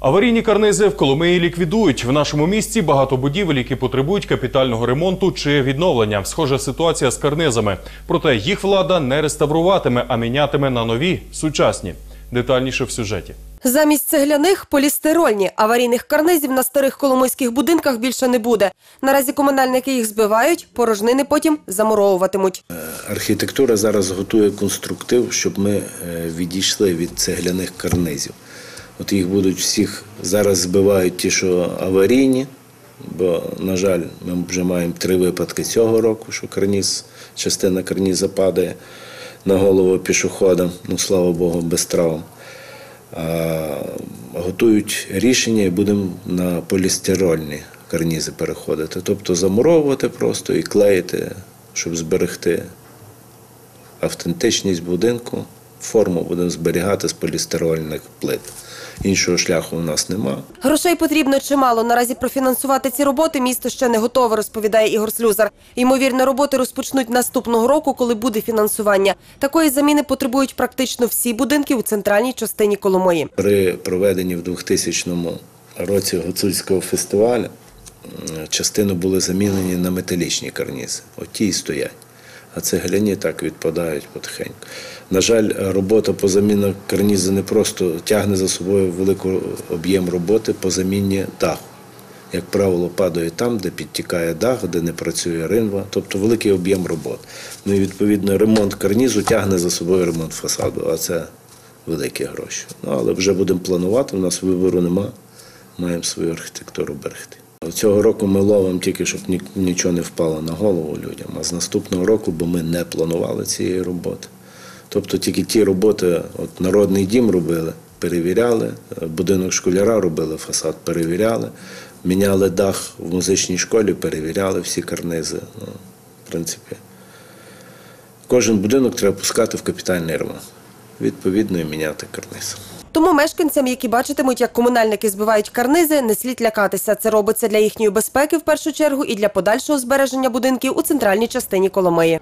Аварійні карнизи в Коломиї ліквідують. В нашому місті багато будівель, які потребують капітального ремонту чи відновлення. Схожа ситуація з карнизами. Проте їх влада не реставруватиме, а мінятиме на нові, сучасні. Детальніше в сюжеті. Замість цегляних – полістирольні. Аварійних карнизів на старих коломийських будинках більше не буде. Наразі комунальники їх збивають, порожнини потім замуровуватимуть. Архітектура зараз готує конструктив, щоб ми е, відійшли від цегляних карнизів. От їх будуть всіх зараз збивають ті, що аварійні, бо, на жаль, ми вже маємо три випадки цього року, що карніз, частина карніза падає на голову пішоходам, ну слава Богу, без травм. А, готують рішення і будемо на полістирольні карнізи переходити. Тобто замуровувати просто і клеїти, щоб зберегти автентичність будинку, форму будемо зберігати з полістирольних плит. Іншого шляху у нас нема. Грошей потрібно чимало. Наразі профінансувати ці роботи місто ще не готове, розповідає Ігор Слюзар. Ймовірно, роботи розпочнуть наступного року, коли буде фінансування. Такої заміни потребують практично всі будинки у центральній частині Коломиї. При проведенні в 2000 році гуцульського фестивалю частину були замінені на металічні карнізи. От ті і стоять. А цегляні так відпадають потихеньку. На жаль, робота по заміні карнізу не просто тягне за собою великий об'єм роботи по заміні даху. Як правило, падає там, де підтікає дах, де не працює ринва, тобто великий об'єм робот. Ну і відповідно ремонт карнізу тягне за собою ремонт фасаду, а це великі гроші. Ну але вже будемо планувати, у нас вибору нема, маємо свою архітектуру берегти. Цього року ми ловимо тільки, щоб нічого не впало на голову людям, а з наступного року, бо ми не планували цієї роботи. Тобто тільки ті роботи, от народний дім робили, перевіряли, е, будинок школяра робили, фасад перевіряли, міняли дах в музичній школі, перевіряли всі карнизи. Ну, в принципі, кожен будинок треба пускати в капітальний ремонт. Відповідно, і міняти карниз. Тому мешканцям, які бачитимуть, як комунальники збивають карнизи, не слід лякатися. Це робиться для їхньої безпеки в першу чергу і для подальшого збереження будинків у центральній частині Коломиї.